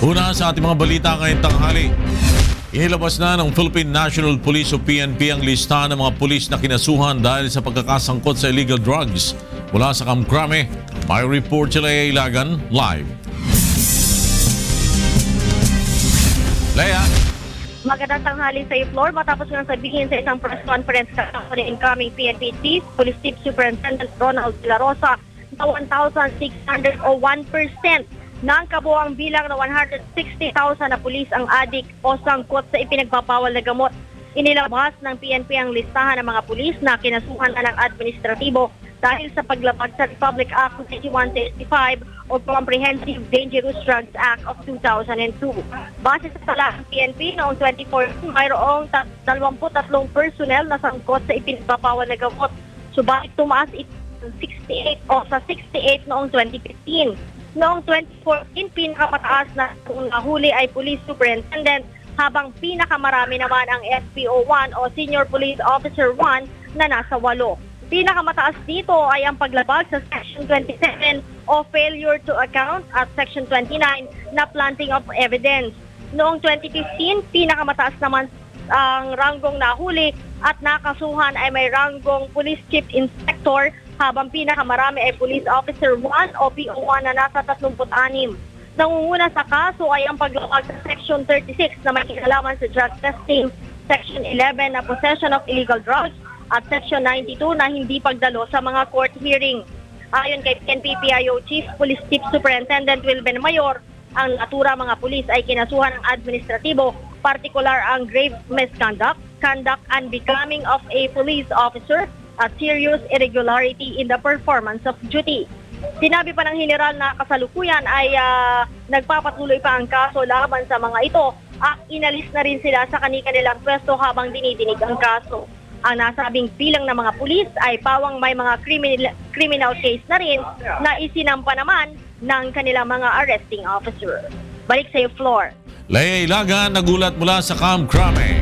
Una sa ating mga balita ngayong tanghali. Inilabas na ng Philippine National Police o PNP ang listahan ng mga pulis na kinasuhan dahil sa pagkakasangkot sa illegal drugs. Mula sa Kamkrame, may report sila Ilagan live. Leia, Magandang tanghali sa Floor. Matapos nga sabihin sa isang press conference kahapon ng incoming PNP Chief, Police Chief Superintendent Ronald De La Rosa na 1,601% ng kabuang bilang na 160,000 na pulis ang adik o sangkot sa ipinagbabawal na gamot. Inilabas ng PNP ang listahan ng mga pulis na kinasuhan na ng administratibo dahil sa paglabag sa Republic Act 9165 o Comprehensive Dangerous Drugs Act of 2002. Base sa tala ng PNP noong 2014, mayroong ta- 23 personnel na sangkot sa ipinagbabawal na gamot. Subalit tumaas ito sa 68 o sa 68 noong 2015. Noong 2014, pinakamataas na kung nahuli ay Police Superintendent habang pinakamarami naman ang SPO1 o Senior Police Officer 1 na nasa 8. Pinakamataas dito ay ang paglabag sa Section 27 o Failure to Account at Section 29 na Planting of Evidence. Noong 2015, pinakamataas naman ang ranggong nahuli at nakasuhan ay may ranggong Police Chief Inspector habang pinakamarami ay Police Officer 1 o PO1 na nasa 36. Nangunguna sa kaso ay ang paglabag sa Section 36 na may kinalaman sa drug testing, Section 11 na possession of illegal drugs at Section 92 na hindi pagdalo sa mga court hearing. Ayon kay PNP-PIO Chief Police Chief Superintendent Wilben Mayor, ang natura mga pulis ay kinasuhan ng administratibo, partikular ang grave misconduct, conduct unbecoming of a police officer at serious irregularity in the performance of duty. Sinabi pa ng general na kasalukuyan ay ah, nagpapatuloy pa ang kaso laban sa mga ito at inalis na rin sila sa kanilang pwesto habang dinidinig ang kaso. Ang nasabing bilang ng mga pulis ay pawang may mga criminal, criminal case na rin na isinampa naman ng kanilang mga arresting officer. Balik sa iyo, Floor. Leia Ilagan nagulat mula sa Kamkrame.